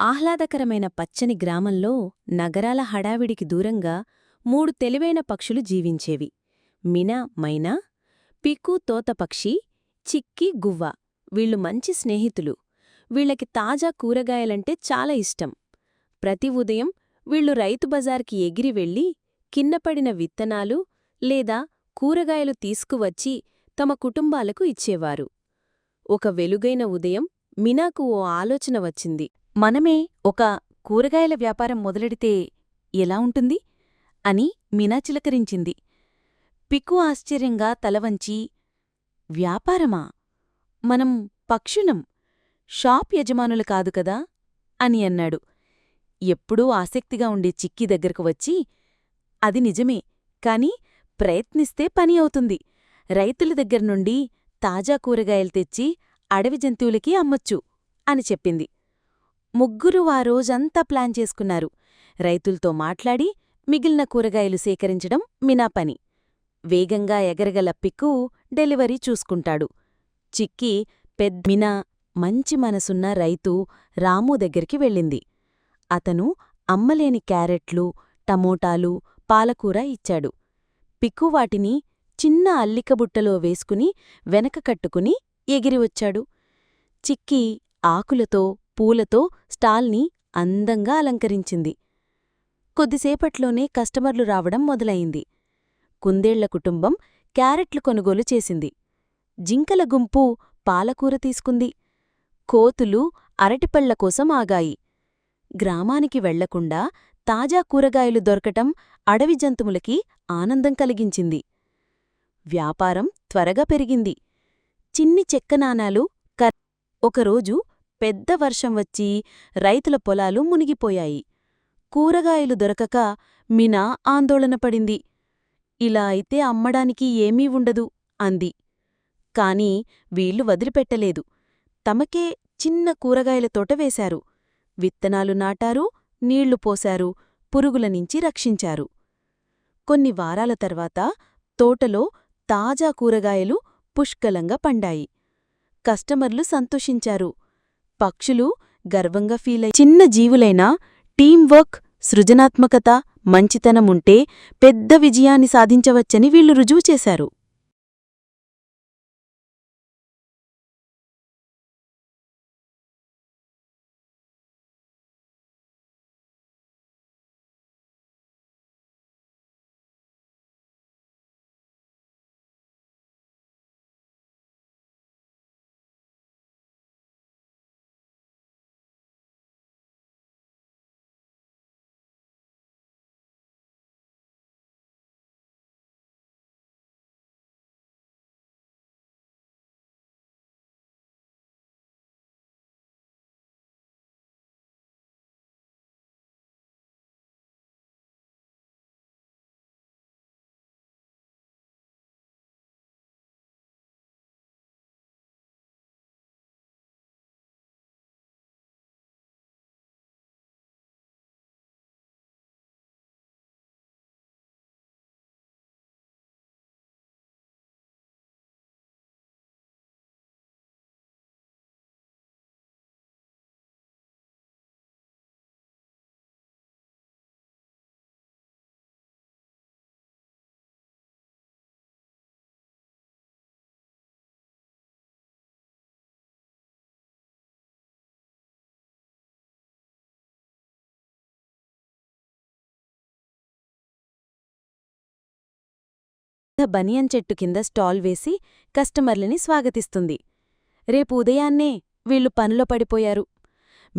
ఆహ్లాదకరమైన పచ్చని గ్రామంలో నగరాల హడావిడికి దూరంగా మూడు తెలివైన పక్షులు జీవించేవి. మిన మైనా పిక్కు తోతపక్షి చిక్కి గువ్వ. వీళ్ళు మంచి స్నేహితులు. వీళ్ళకి తాజా కూరగాయలంటే చాలా ఇష్టం. ప్రతి ఉదయం వీళ్ళు రైతు బజార్కి ఎగిరి వెళ్ళి కిన్నపడిన విత్తనాలు లేదా కూరగాయలు తీసుకువచ్చి తమ కుటుంబాలకు ఇచ్చేవారు. ఒక వెలుగైన ఉదయం మినాకు ఓ ఆలోచన వచ్చింది. మనమే ఒక కూరగాయల వ్యాపారం మొదలెడితే ఎలా ఉంటుంది? అని మీనా చిలకరించింది. పిక్కు ఆశ్చర్యంగా తలవంచి వ్యాపారమా? మనం పక్షుణం షాప్ యజమానులు కాదు కదా అని అన్నాడు. ఎప్పుడూ ఆసక్తిగా ఉండే చిక్కి దగ్గరకు వచ్చి అది నిజమే కాని ప్రయత్నిస్తే పని అవుతుంది. రైతుల దగ్గర్నుండి తాజా కూరగాయలు తెచ్చి అడవి జంతువులకి అమ్మొచ్చు అని చెప్పింది. ముగ్గురు ఆ రోజంతా ప్లాన్ చేసుకున్నారు. రైతుల్తో మాట్లాడి మిగిలిన కూరగాయలు సేకరించడం మినా పని. వేగంగా ఎగరగల పిక్కు డెలివరీ చూసుకుంటాడు. చిక్కి పెద్మినా మంచి మనసున్న రైతు రాము దగ్గరికి వెళ్ళింది. అతను అమ్మలేని క్యారెట్లు టమోటాలు పాలకూర ఇచ్చాడు. పిక్కు వాటిని చిన్న అల్లికబుట్టలో వేసుకుని వెనక కట్టుకుని ఎగిరివచ్చాడు. చిక్కి ఆకులతో పూలతో స్టాల్ని అందంగా అలంకరించింది. కొద్దిసేపట్లోనే కస్టమర్లు రావడం మొదలయింది కుందేళ్ళ కుటుంబం క్యారెట్లు కొనుగోలు చేసింది. జింకల గుంపు పాలకూర తీసుకుంది. కోతులు అరటిపళ్ళ కోసం ఆగాయి. గ్రామానికి వెళ్ళకుండా తాజా కూరగాయలు దొరకటం అడవి జంతువులకి ఆనందం కలిగించింది. వ్యాపారం త్వరగా పెరిగింది. చిన్ని చెక్క నాణాలు ఒకరోజు పెద్ద వర్షం వచ్చి రైతుల పొలాలు మునిగిపోయాయి. కూరగాయలు దొరకక మినా ఆందోళనపడింది ఇలా అయితే అమ్మడానికి ఏమీ ఉండదు అంది. కాని వీళ్ళు వదిలిపెట్టలేదు. తమకే చిన్న కూరగాయల తోట వేశారు. విత్తనాలు నాటారు నీళ్ళు పోశారు పురుగుల నుంచి రక్షించారు. కొన్ని వారాల తర్వాత తోటలో తాజా కూరగాయలు పుష్కలంగా పండాయి. కస్టమర్లు సంతోషించారు. పక్షులు గర్వంగా ఫీలై చిన్న జీవులైనా టీంవర్క్ సృజనాత్మకత మంచితనముంటే పెద్ద విజయాన్ని సాధించవచ్చని వీళ్ళు రుజువు చేశారు. పెద్ద బనియన్ చెట్టు కింద స్టాల్ వేసి కస్టమర్లని స్వాగతిస్తుంది. రేపు ఉదయాన్నే వీళ్ళు పనిలో పడిపోయారు.